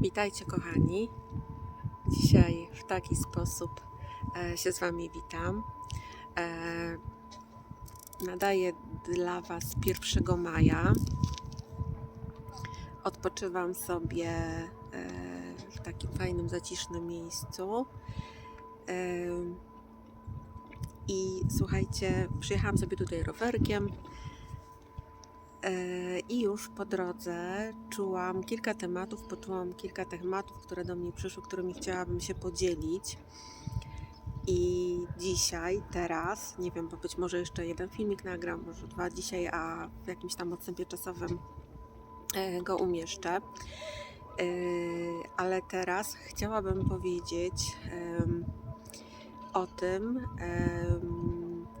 Witajcie kochani. Dzisiaj w taki sposób e, się z Wami witam. E, nadaję dla Was 1 maja. Odpoczywam sobie e, w takim fajnym, zacisznym miejscu. I słuchajcie, przyjechałam sobie tutaj rowerkiem. E, I już po drodze czułam kilka tematów, poczułam kilka tematów, które do mnie przyszły, którymi chciałabym się podzielić. I dzisiaj, teraz, nie wiem, bo być może jeszcze jeden filmik nagram, może dwa dzisiaj, a w jakimś tam odstępie czasowym e, go umieszczę. E, Ale teraz chciałabym powiedzieć o tym,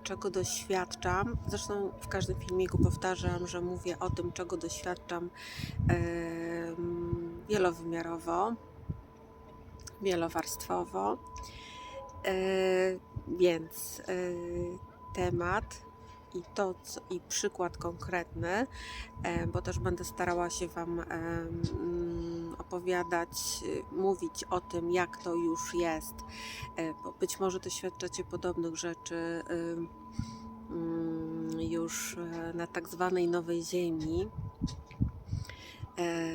czego doświadczam. Zresztą w każdym filmiku powtarzam, że mówię o tym, czego doświadczam wielowymiarowo, wielowarstwowo. E, Więc e, temat i to, co, i przykład konkretny, e, bo też będę starała się Wam opowiadać, e, mówić o tym, jak to już jest, e, być może doświadczacie podobnych rzeczy mm, już e, na tak zwanej nowej ziemi. E,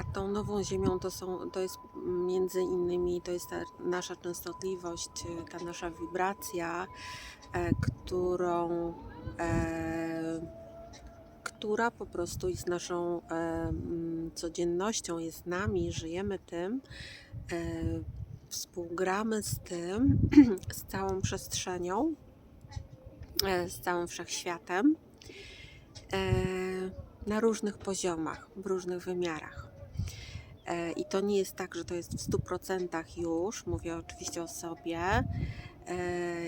A tą nową ziemią to, są, to jest między innymi to jest ta nasza częstotliwość, ta nasza wibracja, którą która po prostu jest naszą e, mm, codziennością, jest nami, żyjemy tym, e, współgramy z tym, z całą przestrzenią, e, z całym wszechświatem e, na różnych poziomach, w różnych wymiarach. E, I to nie jest tak, że to jest w 100% już, mówię oczywiście o sobie e,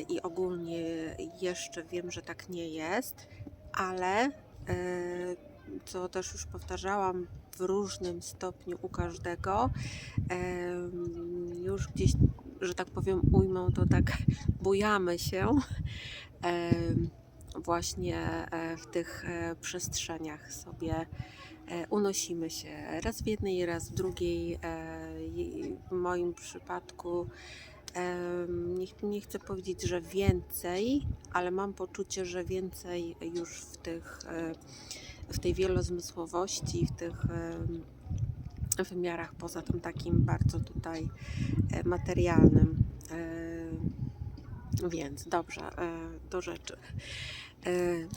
i ogólnie jeszcze wiem, że tak nie jest, ale co też już powtarzałam w różnym stopniu u każdego, już gdzieś, że tak powiem, ujmą to tak, bujamy się właśnie e, w tych e, przestrzeniach sobie e, unosimy się raz w jednej, raz w drugiej. e, W moim przypadku nie, nie chcę powiedzieć, że więcej, ale mam poczucie, że więcej już w tych e, w tej wielozmysłowości, w tych wymiarach poza tym takim bardzo tutaj e, materialnym. E, Więc dobrze, do rzeczy.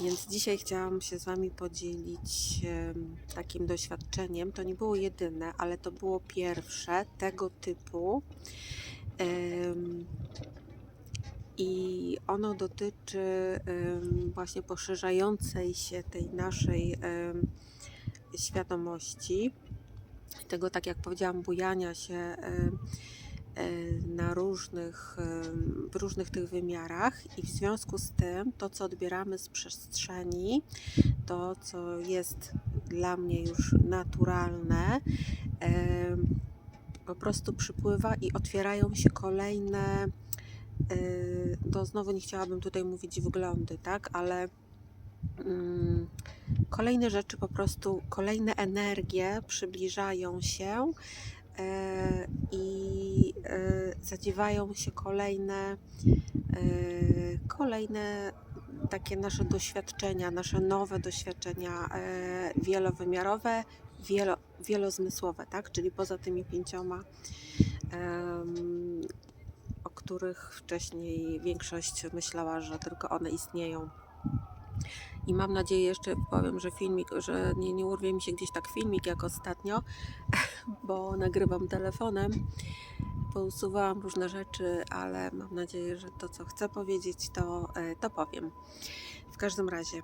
Więc dzisiaj chciałam się z Wami podzielić takim doświadczeniem. To nie było jedyne, ale to było pierwsze tego typu. I ono dotyczy właśnie poszerzającej się tej naszej świadomości, tego, tak jak powiedziałam, bujania się e, na różnych, w różnych tych wymiarach. I w związku z tym to, co odbieramy z przestrzeni, to, co jest dla mnie już naturalne, po prostu przypływa i otwierają się kolejne, y, to znowu nie chciałabym tutaj mówić wglądy, tak, ale mm, kolejne rzeczy po prostu, kolejne energie przybliżają się e, i e, zadziewają się kolejne, e, kolejne takie nasze doświadczenia, nasze nowe doświadczenia wielowymiarowe, wielo, wielozmysłowe, tak? Czyli poza tymi pięcioma, em, o których wcześniej większość myślała, że tylko one istnieją. I mam nadzieję, jeszcze powiem, że filmik, że nie, nie urwie mi się gdzieś tak filmik jak ostatnio, bo nagrywam telefonem. Pousuwałam różne rzeczy, ale mam nadzieję, że to, co chcę powiedzieć, to, e, to powiem. W każdym razie,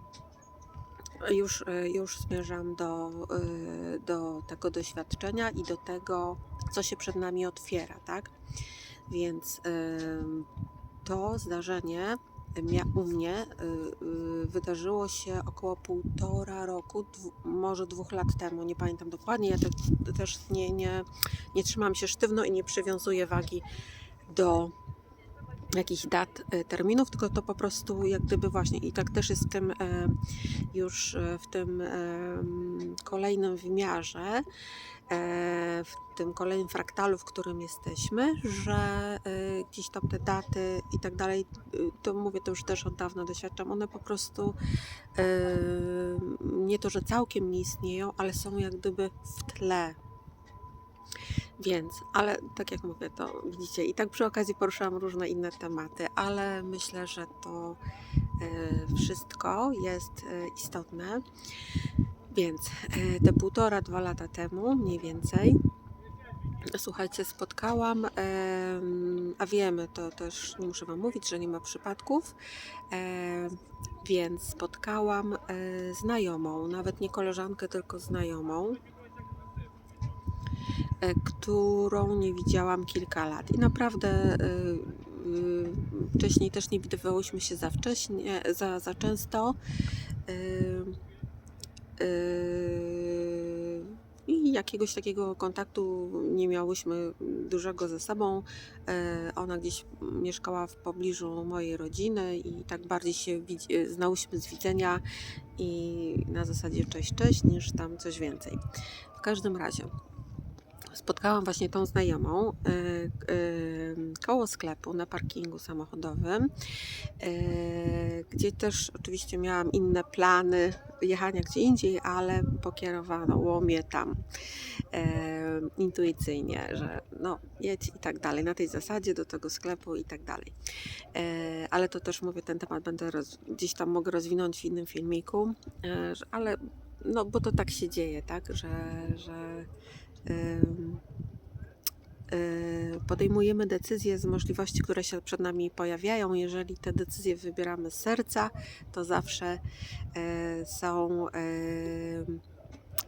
już, e, już zmierzam do, e, do tego doświadczenia i do tego, co się przed nami otwiera, tak? Więc to zdarzenie u mnie y, wydarzyło się około półtora roku, może dwóch lat temu, nie pamiętam dokładnie. Ja te, też nie, nie, nie trzymam się sztywno i nie przywiązuję wagi do jakichś dat, y, terminów, tylko to po prostu jak gdyby właśnie i tak też jest w tym e, już e, w tym em, kolejnym wymiarze, e, w tym kolejnym fraktalu, w którym jesteśmy, że gdzieś tam te daty i tak dalej, y, to mówię, to już też od dawna doświadczam, one po prostu nie to, że całkiem nie istnieją, ale są jak gdyby w tle. Więc, ale tak jak mówię, to widzicie, i tak przy okazji poruszałam różne inne tematy, ale myślę, że to y, wszystko jest y, istotne. Więc y, te półtora, dwa lata temu mniej więcej, słuchajcie, spotkałam, a wiemy, to też nie muszę Wam mówić, że nie ma przypadków, więc spotkałam e, znajomą, nawet nie koleżankę, tylko znajomą, e, którą nie widziałam kilka lat. I naprawdę e, e, wcześniej też nie widywałyśmy się za wcześnie, za, za często. E, I jakiegoś takiego kontaktu nie miałyśmy dużego ze sobą. E, Ona gdzieś mieszkała w pobliżu mojej rodziny i tak bardziej się znałyśmy z widzenia i na zasadzie cześć, cześć, niż tam coś więcej. W każdym razie spotkałam właśnie tą znajomą e, e, koło sklepu na parkingu samochodowym, e, gdzie też oczywiście miałam inne plany jechania gdzie indziej, ale pokierowano mnie tam intuicyjnie, że no jedź i tak dalej, na tej zasadzie do tego sklepu i tak dalej. Ale to też mówię, ten temat będę roz, gdzieś tam mogę rozwinąć w innym filmiku, ale no bo to tak się dzieje, tak, że, że y, podejmujemy decyzje z możliwości, które się przed nami pojawiają. Jeżeli te decyzje wybieramy z serca, to zawsze y, są.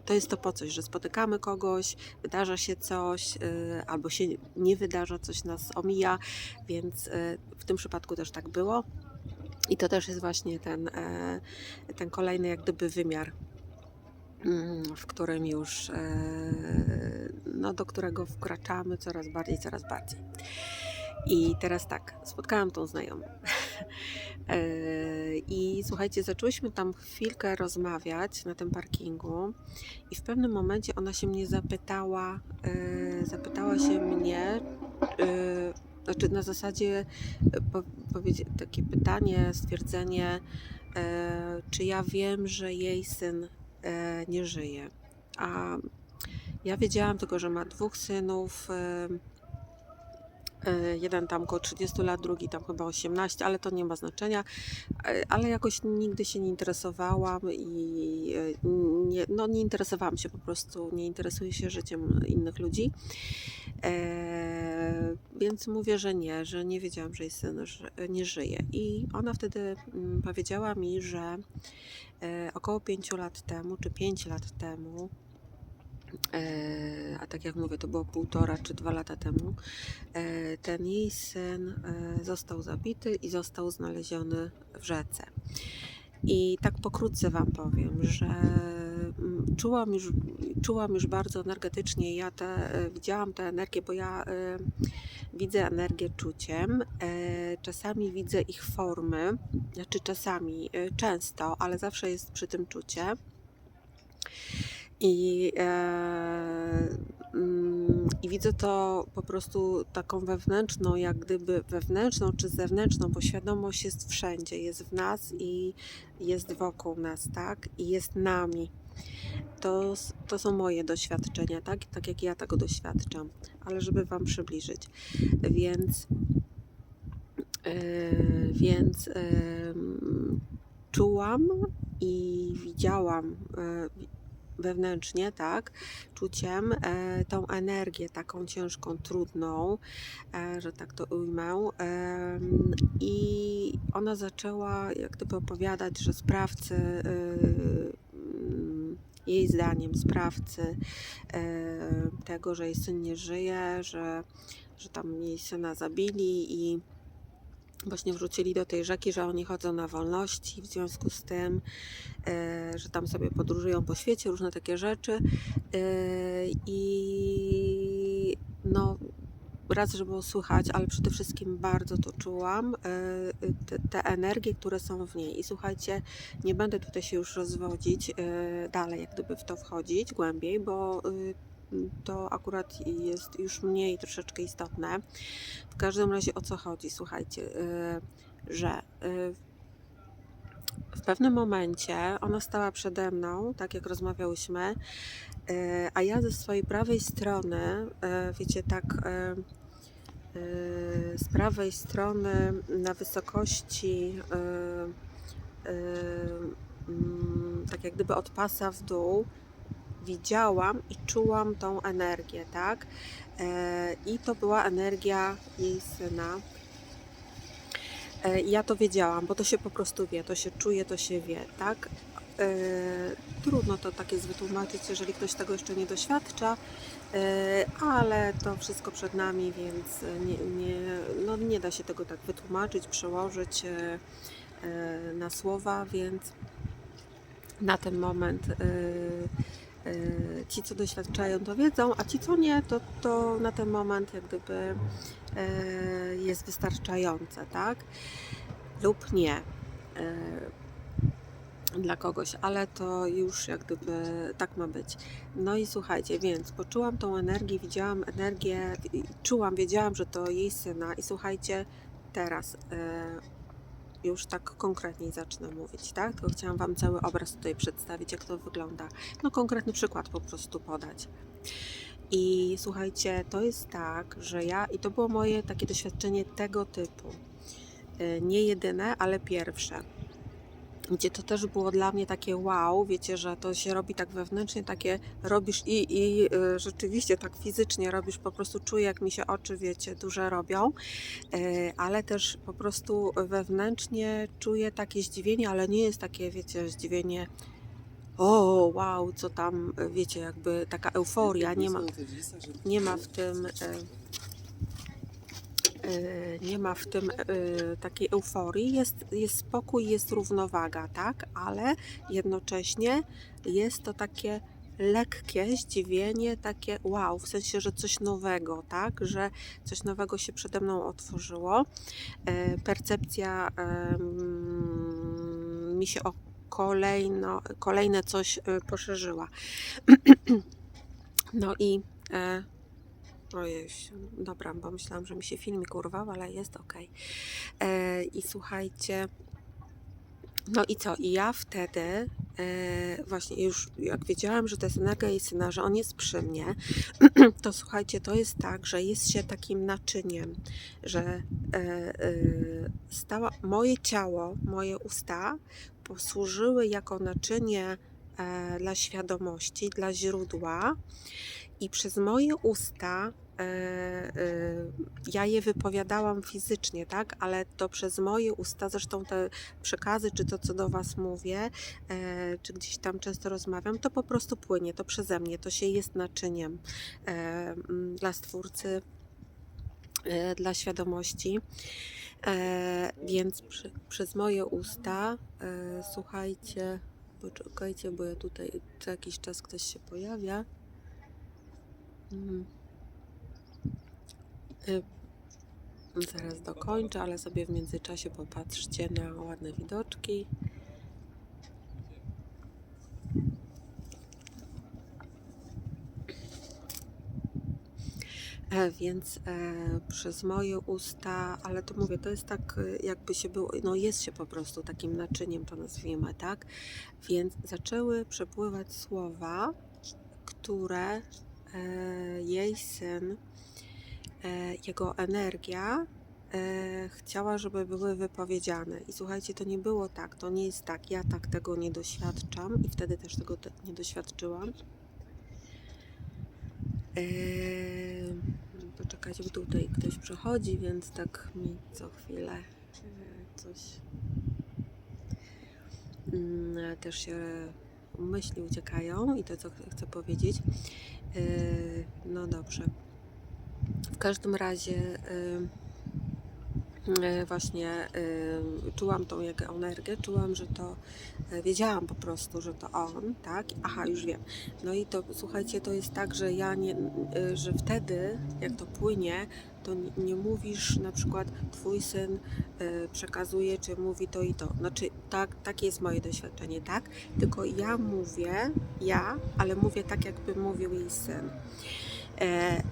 To jest to po coś, że spotykamy kogoś, wydarza się coś, y, albo się nie wydarza, coś nas omija, więc y, w tym przypadku też tak było. I to też jest właśnie ten, e, ten kolejny, jak gdyby, wymiar w którym już, e, no, do którego wkraczamy coraz bardziej, coraz bardziej. I teraz tak, spotkałam tą znajomą. E, I słuchajcie, zaczęłyśmy tam chwilkę rozmawiać na tym parkingu, i w pewnym momencie ona się mnie zapytała, e, zapytała się mnie, znaczy na zasadzie takie pytanie, stwierdzenie, czy ja wiem, że jej syn nie żyje. A ja wiedziałam tylko, że ma dwóch synów. e, e, Jeden tam około 30 lat, drugi tam chyba 18, ale to nie ma znaczenia. E, Ale jakoś nigdy się nie interesowałam i e, nie, no nie interesowałam się po prostu, nie interesuję się życiem innych ludzi. E, więc mówię, że nie, że nie wiedziałam, że jej syn nie żyje. I ona wtedy mm, powiedziała mi, że e, około 5 lat temu, czy 5 lat temu, e, a tak jak mówię, to było półtora czy dwa lata temu, ten jej syn został zabity i został znaleziony w rzece. I tak pokrótce Wam powiem, że czułam już, czułam już bardzo energetycznie, ja te, e, widziałam tę energię, bo ja e, widzę energię czuciem, e, czasami widzę ich formy, znaczy czasami, często, ale zawsze jest przy tym czucie. I, mm, I widzę to po prostu taką wewnętrzną, jak gdyby wewnętrzną czy zewnętrzną, bo świadomość jest wszędzie, jest w nas i jest wokół nas, tak? I jest nami. To, to są moje doświadczenia, tak? Tak jak ja tego doświadczam, ale żeby Wam przybliżyć. Więc, e, więc em, czułam i widziałam e, wewnętrznie, tak, czuciem e, tą energię taką ciężką, trudną, że tak to ujmę. I ona zaczęła jak gdyby opowiadać, że sprawcy, mm, jej zdaniem sprawcy e, tego, że jej syn nie żyje, że, że tam jej syna zabili i właśnie wrzucili do tej rzeki, że oni chodzą na wolności, w związku z tym, e, że tam sobie podróżują po świecie, różne takie rzeczy. E, I no, raz, że było słychać, ale przede wszystkim bardzo to czułam, e, te, te energie, które są w niej. I słuchajcie, nie będę tutaj się już rozwodzić e, dalej, jak gdyby w to wchodzić głębiej, bo e, to akurat jest już mniej troszeczkę istotne. W każdym razie o co chodzi? Słuchajcie, y, że y, w pewnym momencie ona stała przede mną, tak jak rozmawiałyśmy, y, a ja ze swojej prawej strony, y, wiecie, tak y, z prawej strony na wysokości mm, tak jak gdyby od pasa w dół widziałam i czułam tą energię, tak? E, I to była energia jej syna. E, Ja to wiedziałam, bo to się po prostu wie, to się czuje, to się wie, tak? E, Trudno to tak jest wytłumaczyć, jeżeli ktoś tego jeszcze nie doświadcza, e, ale to wszystko przed nami, więc nie, nie, no nie da się tego tak wytłumaczyć, przełożyć na słowa, więc na ten moment ci, co doświadczają, to wiedzą, a ci, co nie, to, to na ten moment jak gdyby jest wystarczające, tak? Lub nie. e, Dla kogoś, ale to już jak gdyby tak ma być. No i słuchajcie, więc poczułam tą energię, widziałam energię, czułam, wiedziałam, że to jej syna. I słuchajcie, teraz e, już tak konkretniej zacznę mówić, tak? Tylko chciałam Wam cały obraz tutaj przedstawić, jak to wygląda. No konkretny przykład po prostu podać. I słuchajcie, to jest tak, że ja, i to było moje takie doświadczenie tego typu, y, nie jedyne, ale pierwsze, gdzie to też było dla mnie takie wow, wiecie, że to się robi tak wewnętrznie, takie robisz i, i y, rzeczywiście tak fizycznie robisz, po prostu czuję, jak mi się oczy, wiecie, duże robią, y, ale też po prostu wewnętrznie czuję takie zdziwienie, ale nie jest takie, wiecie, zdziwienie o, wow, co tam, wiecie, jakby taka euforia, nie ma, nie ma w tym, e, e, nie ma w tym e, takiej euforii, jest, jest spokój, jest równowaga, tak, ale jednocześnie jest to takie lekkie zdziwienie, takie wow, w sensie, że coś nowego, tak, że coś nowego się przede mną otworzyło. E, Percepcja mi się kolejno, kolejne coś y, poszerzyła. No i e, ojej, dobra, bo myślałam, że mi się filmik urwał, ale jest ok. E, I słuchajcie, no i co? I ja wtedy e, właśnie już jak wiedziałam, że to jest energia jej syna, że on jest przy mnie, to słuchajcie, to jest tak, że jest się takim naczyniem, że e, e, stała, moje ciało, moje usta posłużyły jako naczynie e, dla świadomości, dla źródła. I przez moje usta e, e, ja je wypowiadałam fizycznie, tak, ale to przez moje usta, zresztą te przekazy, czy to, co do Was mówię, czy gdzieś tam często rozmawiam, to po prostu płynie, to przeze mnie, to się jest naczyniem dla Stwórcy, dla świadomości. E, więc przy, przez moje usta, e, słuchajcie, poczekajcie, bo ja tutaj co jakiś czas ktoś się pojawia. Mhm. E, zaraz dokończę, ale sobie w międzyczasie popatrzcie na ładne widoczki. Więc e, przez moje usta, ale to mówię, to jest tak, e, jakby się było, no jest się po prostu takim naczyniem, to nazwijmy, tak? Więc zaczęły przepływać słowa, które e, jej syn, e, jego energia e, chciała, żeby były wypowiedziane. I słuchajcie, to nie było tak, to nie jest tak, ja tak tego nie doświadczam i wtedy też tego te- nie doświadczyłam. Bo tutaj ktoś przechodzi, więc tak mi co chwilę e, coś mm, też się myśli uciekają i to, co ch- chcę powiedzieć. Eee, no dobrze. W każdym razie e, właśnie e, czułam tą jego energię, czułam, że to, e, wiedziałam po prostu, że to on, tak? Aha, już wiem. No i to, słuchajcie, to jest tak, że ja nie, e, że wtedy, jak to płynie, to nie, mówisz na przykład twój syn przekazuje, czy mówi to i to. Znaczy, tak, takie jest moje doświadczenie, tak? Tylko ja mówię, ja, ale mówię tak, jakby mówił jej syn. E,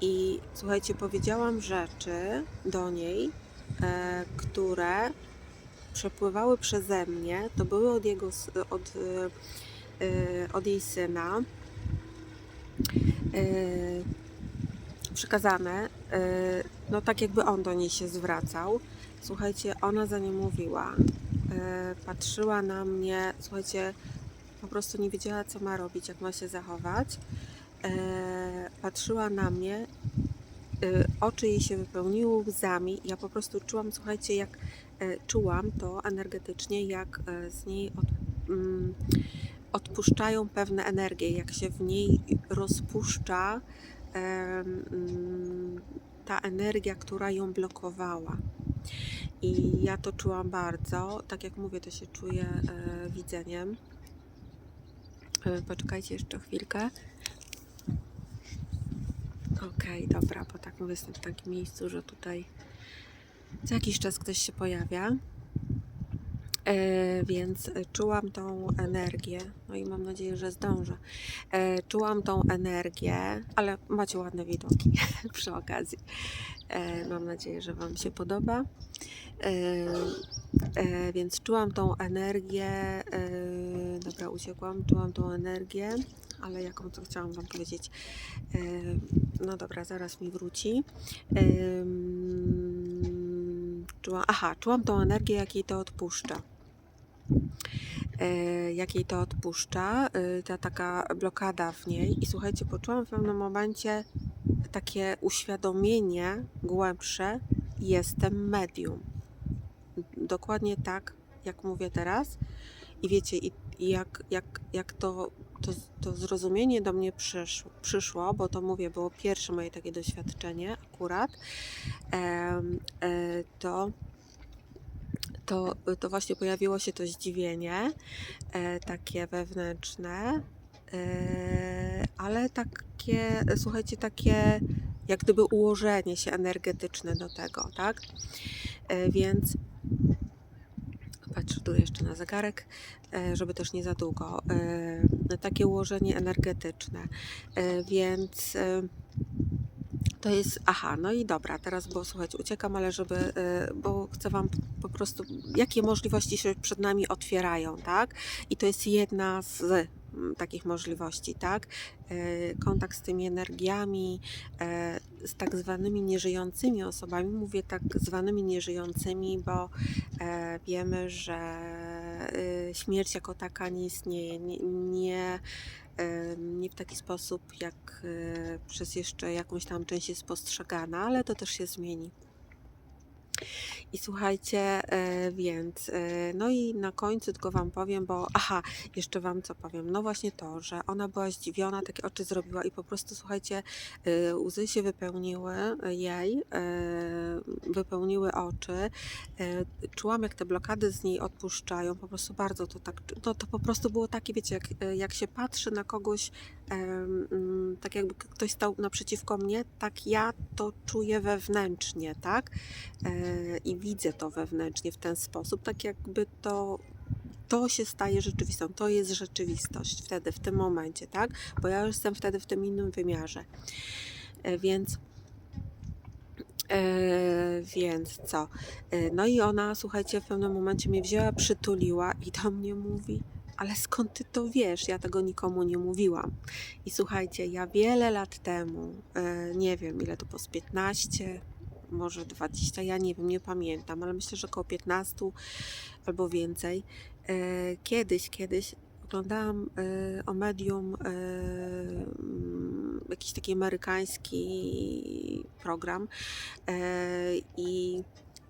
I słuchajcie, powiedziałam rzeczy do niej, e, które przepływały przeze mnie, to były od jego, od, e, e, od jej syna e, przekazane, e, no tak jakby on do niej się zwracał. Słuchajcie, ona za nie mówiła, e, patrzyła na mnie, słuchajcie, po prostu nie wiedziała, co ma robić, jak ma się zachować. E, patrzyła na mnie, e, oczy jej się wypełniły łzami. Ja po prostu czułam, słuchajcie, jak e, czułam to energetycznie, jak e, z niej od, mm, odpuszczają pewne energie, jak się w niej rozpuszcza em, mm, ta energia, która ją blokowała. I ja to czułam bardzo. Tak jak mówię, to się czuje e, widzeniem. E, Poczekajcie jeszcze chwilkę. Okej, dobra, bo tak mówię, jestem w takim miejscu, że tutaj co jakiś czas ktoś się pojawia. E, więc e, czułam tą energię, no i mam nadzieję, że zdążę. E, czułam tą energię, ale macie ładne widoki przy okazji. E, mam nadzieję, że Wam się podoba. E, e, więc czułam tą energię. E, dobra, uciekłam. Czułam tą energię, ale jaką to chciałam Wam powiedzieć. No dobra, zaraz mi wróci. Czułam, aha, czułam tą energię, jak jej to odpuszcza. E, jak jej to odpuszcza, e, ta taka blokada w niej. I słuchajcie, poczułam w pewnym momencie takie uświadomienie głębsze, jestem medium. Dokładnie tak, jak mówię teraz. I wiecie, i, i jak, jak, jak to, to, to zrozumienie do mnie przyszło, przyszło, bo to mówię, było pierwsze moje takie doświadczenie akurat, e, to, to, to właśnie pojawiło się to zdziwienie, e, takie wewnętrzne, e, ale takie, słuchajcie, takie jak gdyby ułożenie się energetyczne do tego, tak? E, Więc tu jeszcze na zegarek, e, żeby też nie za długo. E, Takie ułożenie energetyczne. E, Więc to jest, aha, no i dobra, teraz, bo słuchajcie, uciekam, ale żeby, bo chcę Wam po prostu, jakie możliwości się przed nami otwierają, tak? I to jest jedna z takich możliwości, tak? E, Kontakt z tymi energiami, e, z tak zwanymi nieżyjącymi osobami. Mówię tak zwanymi nieżyjącymi, bo e, wiemy, że śmierć jako taka nie istnieje. Nie, nie, w taki sposób, jak przez jeszcze jakąś tam część jest postrzegana, ale to też się zmieni. I słuchajcie, e, więc, e, no i na końcu tylko Wam powiem, bo, aha, jeszcze Wam co powiem, no właśnie to, że ona była zdziwiona, takie oczy zrobiła i po prostu, słuchajcie, e, łzy się wypełniły jej, wypełniły oczy, czułam jak te blokady z niej odpuszczają, po prostu bardzo to tak, no to po prostu było takie, wiecie, jak, jak się patrzy na kogoś, mm, tak jakby ktoś stał naprzeciwko mnie, tak ja to czuję wewnętrznie, tak? I widzę to wewnętrznie w ten sposób, tak jakby to, to się staje rzeczywistą, to jest rzeczywistość wtedy, w tym momencie, tak? Bo ja już jestem wtedy w tym innym wymiarze. E, Więc E, więc co? E, no i ona, słuchajcie, w pewnym momencie mnie wzięła, przytuliła i do mnie mówi, ale skąd ty to wiesz? Ja tego nikomu nie mówiłam. I słuchajcie, ja wiele lat temu, nie wiem ile to było, z 15, może 20, ja nie wiem, nie pamiętam, ale myślę, że około 15 albo więcej. E, Kiedyś, kiedyś oglądałam e, o medium e, mm, jakiś taki amerykański program i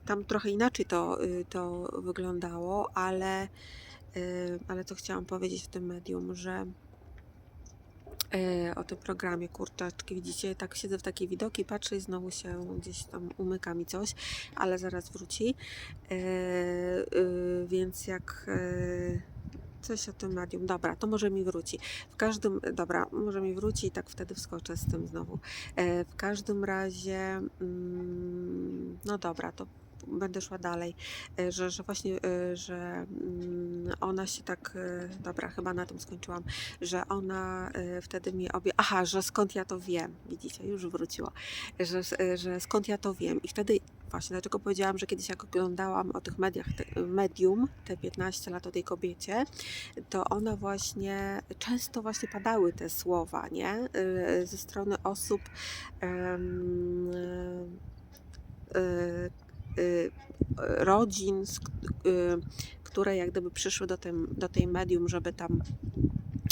tam trochę inaczej to, y, to wyglądało, ale, y, ale to chciałam powiedzieć w tym medium, że o tym programie kurczaczki. Widzicie, tak siedzę w takiej widoki, patrzę i znowu się gdzieś tam umyka mi coś, ale zaraz wróci. E, y, więc jak e, Coś o tym medium. Dobra, to może mi wróci. W każdym, dobra, może mi wróci i tak wtedy wskoczę z tym znowu. E, w każdym razie, mm, no dobra, to będę szła dalej, E, że, że właśnie, e, że mm, ona się tak, e, dobra, chyba na tym skończyłam, że ona wtedy mi obie, aha, że skąd ja to wiem, widzicie, już wróciło, że, że skąd ja to wiem? I wtedy właśnie, dlaczego powiedziałam, że kiedyś jak oglądałam o tych mediach, te, medium, te 15 lat o tej kobiecie, to ona właśnie, często właśnie padały te słowa, nie, ze strony osób, y, rodzin, z k- y, które jak gdyby przyszły do, tym, do tej medium, żeby tam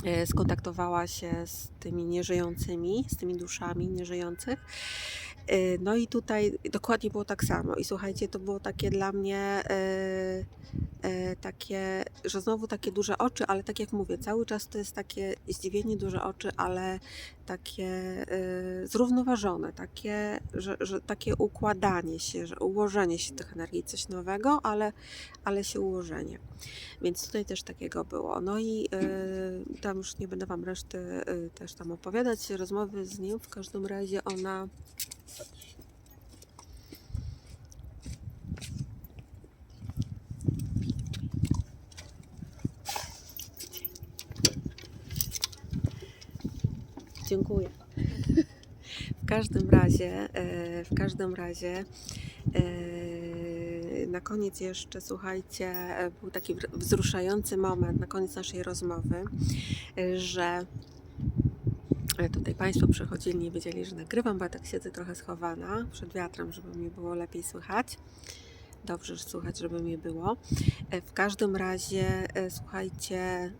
e, skontaktowała się z tymi nieżyjącymi, z tymi duszami nieżyjących. E, No i tutaj dokładnie było tak samo. I słuchajcie, to było takie dla mnie e, e, takie, że znowu takie duże oczy, ale tak jak mówię, cały czas to jest takie zdziwienie, duże oczy, ale takie zrównoważone, takie, że, że takie układanie się, że ułożenie się tych energii, coś nowego, ale, ale się ułożenie. Więc tutaj też takiego było. No i tam już nie będę Wam reszty też tam opowiadać, rozmowy z nią. W każdym razie ona Dziękuję. W każdym razie, e, w każdym razie e, na koniec jeszcze, słuchajcie, e, był taki wzruszający moment na koniec naszej rozmowy, że tutaj Państwo przychodzili, nie wiedzieli, że nagrywam, bo ja tak siedzę trochę schowana przed wiatrem, żeby mi było lepiej słychać. Dobrze że słychać, żeby mnie było. W każdym razie, słuchajcie,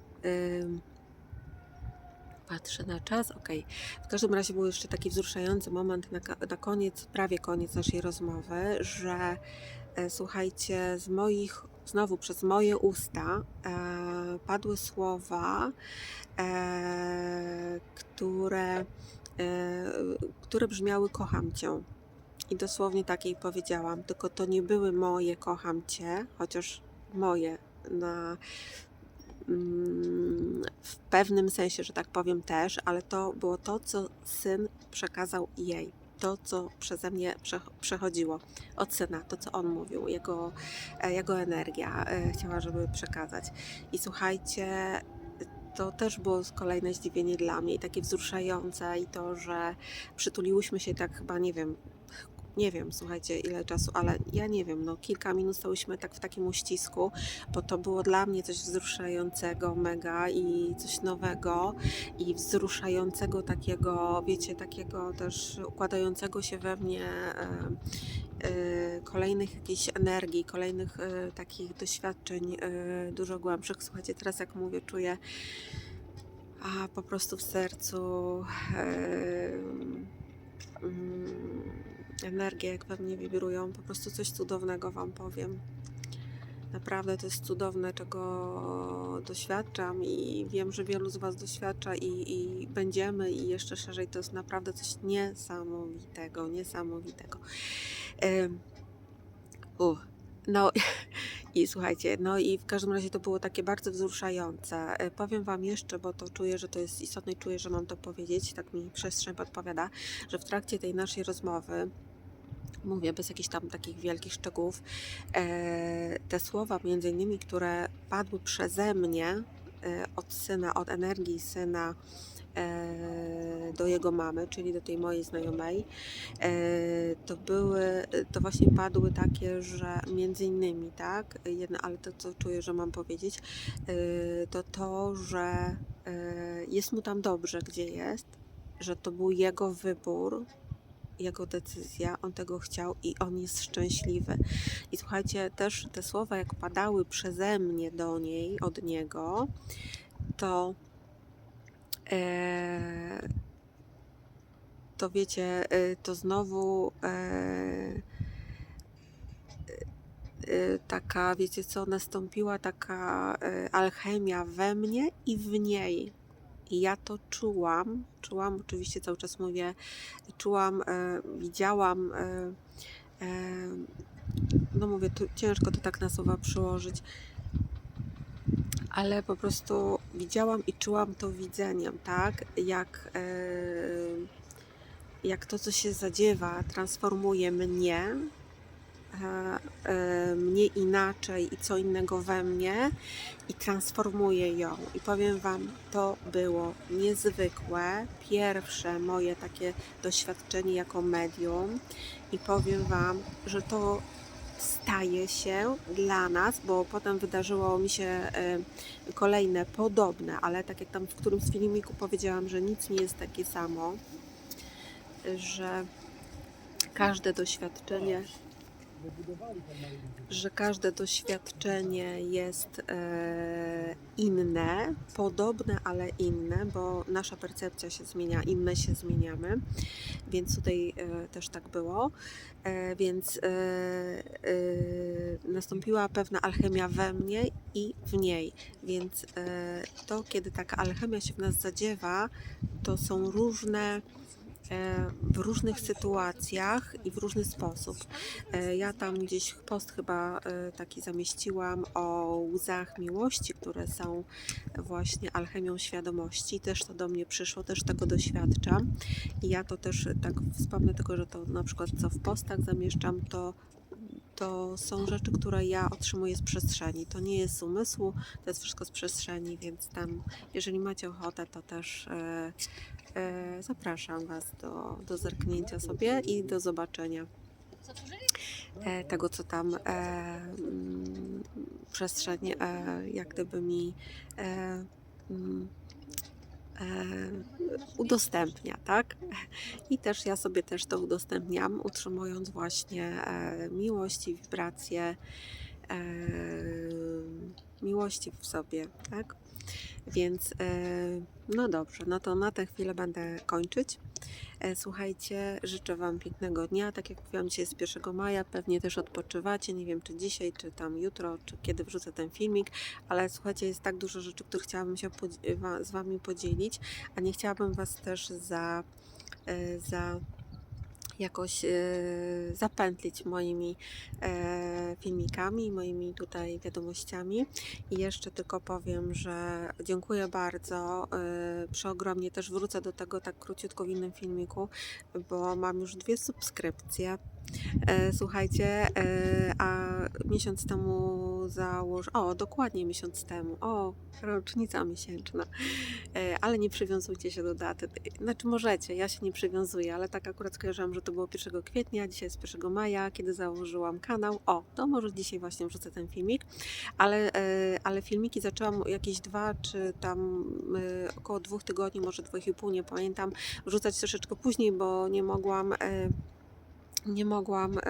Patrzę na czas, okej. W każdym razie był jeszcze taki wzruszający moment na, na koniec, prawie koniec naszej rozmowy, że e, słuchajcie, z moich, znowu przez moje usta e, padły słowa, e, które, e, które brzmiały kocham cię. I dosłownie tak jej powiedziałam, tylko to nie były moje kocham cię, chociaż moje na w pewnym sensie, że tak powiem też, ale to było to, co syn przekazał jej. To, co przeze mnie prze, przechodziło od syna, to, co on mówił, jego, e, jego energia e, chciała, żeby przekazać. I słuchajcie, to też było kolejne zdziwienie dla mnie i takie wzruszające i to, że przytuliłyśmy się tak chyba, nie wiem, nie wiem, słuchajcie, ile czasu, ale ja nie wiem, no kilka minut stałyśmy tak w takim uścisku, bo to było dla mnie coś wzruszającego mega i coś nowego i wzruszającego takiego, wiecie, takiego też układającego się we mnie e, e, kolejnych jakichś energii, kolejnych e, takich doświadczeń dużo głębszych. Słuchajcie, teraz jak mówię, czuję a po prostu w sercu mm, energie, jak we mnie wibrują. Po prostu coś cudownego Wam powiem. Naprawdę to jest cudowne, czego doświadczam i wiem, że wielu z Was doświadcza i, i będziemy i jeszcze szerzej. To jest naprawdę coś niesamowitego, niesamowitego. Uch, no i słuchajcie, no i w każdym razie to było takie bardzo wzruszające. E, Powiem Wam jeszcze, bo to czuję, że to jest istotne i czuję, że mam to powiedzieć, tak mi przestrzeń podpowiada, że w trakcie tej naszej rozmowy mówię bez jakichś tam takich wielkich szczegółów, e, te słowa między innymi, które padły przeze mnie e, od syna, od energii syna e, do jego mamy, czyli do tej mojej znajomej, to były, to właśnie padły takie, że między innymi, tak, jedno, ale to co czuję, że mam powiedzieć, to to, że jest mu tam dobrze, gdzie jest, że to był jego wybór, jego decyzja, on tego chciał i on jest szczęśliwy. I słuchajcie, też te słowa, jak padały przeze mnie do niej, od niego, to e, to wiecie, e, to znowu e, e, taka, wiecie co, nastąpiła taka e, alchemia we mnie i w niej. I ja to czułam, czułam, oczywiście cały czas mówię, czułam, e, widziałam, e, e, no mówię, tu ciężko to tak na słowa przyłożyć, ale po prostu widziałam i czułam to widzeniem, tak? Jak, e, jak to, co się zadziewa, transformuje mnie, mnie inaczej i co innego we mnie i transformuje ją. I powiem Wam, to było niezwykłe, pierwsze moje takie doświadczenie jako medium. I powiem Wam, że to staje się dla nas, bo potem wydarzyło mi się e, kolejne podobne, ale tak jak tam w którymś filmiku powiedziałam, że nic nie jest takie samo, że każde doświadczenie że każde doświadczenie jest e, inne, podobne, ale inne, bo nasza percepcja się zmienia i my się zmieniamy, więc tutaj e, też tak było. E, więc nastąpiła pewna alchemia we mnie i w niej, więc to, kiedy taka alchemia się w nas zadziewa, to są różne w różnych sytuacjach i w różny sposób. E, Ja tam gdzieś post chyba e, taki zamieściłam o łzach miłości, które są właśnie alchemią świadomości. Też to do mnie przyszło, też tego doświadczam. I ja to też tak wspomnę tylko, że to na przykład co w postach zamieszczam, to to są rzeczy, które ja otrzymuję z przestrzeni. To nie jest z umysłu, to jest wszystko z przestrzeni, więc tam, jeżeli macie ochotę, to też e, e, zapraszam Was do, do zerknięcia sobie i do zobaczenia e, tego, co tam e, mm, przestrzeń e, jak gdyby mi e, mm, e, udostępnia, tak? I też ja sobie też to udostępniam, utrzymując właśnie e, miłość i wibracje e, miłości w sobie, tak? Więc e, no dobrze, no to na tę chwilę będę kończyć. E, Słuchajcie, życzę Wam pięknego dnia. Tak jak mówiłam, dzisiaj jest 1 maja, pewnie też odpoczywacie. Nie wiem, czy dzisiaj, czy tam jutro, czy kiedy wrzucę ten filmik, ale słuchajcie, jest tak dużo rzeczy, które chciałabym się z Wami podzielić, a nie chciałabym Was też za, e, za jakoś e, zapętlić moimi e, filmikami, moimi tutaj wiadomościami. I jeszcze tylko powiem, że dziękuję bardzo. e, Przeogromnie też wrócę do tego tak króciutko w innym filmiku, bo mam już dwie subskrypcje. E, Słuchajcie, e, a miesiąc temu założ... O, dokładnie miesiąc temu. O, rocznica miesięczna. E, Ale nie przywiązujcie się do daty. Znaczy możecie, ja się nie przywiązuję, ale tak akurat skojarzyłam, że to było 1 kwietnia, dzisiaj jest 1 maja, kiedy założyłam kanał. O, to może dzisiaj właśnie wrzucę ten filmik, ale, ale filmiki zaczęłam jakieś dwa, czy tam około dwóch tygodni, może dwóch i pół, nie pamiętam, wrzucać troszeczkę później, bo nie mogłam... nie mogłam, e,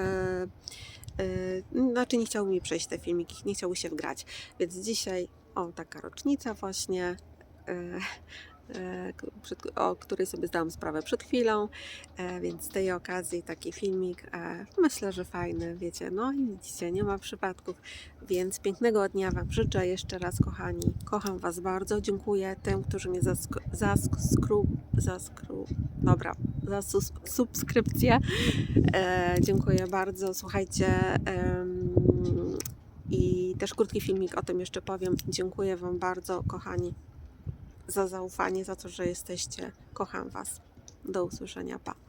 e, znaczy nie chciały mi przejść te filmiki, nie chciały się wgrać. Więc dzisiaj, o taka rocznica właśnie, e, o której sobie zdałam sprawę przed chwilą, e, więc z tej okazji taki filmik, e, myślę, że fajny, wiecie, no i widzicie, nie ma przypadków, więc pięknego dnia Wam życzę jeszcze raz, kochani, kocham Was bardzo, dziękuję tym, którzy mnie zask- dobra, za subskrypcję, E, dziękuję bardzo. Słuchajcie, em, i też krótki filmik o tym jeszcze powiem. Dziękuję Wam bardzo, kochani, za zaufanie, za to, że jesteście. Kocham Was. Do usłyszenia. Pa.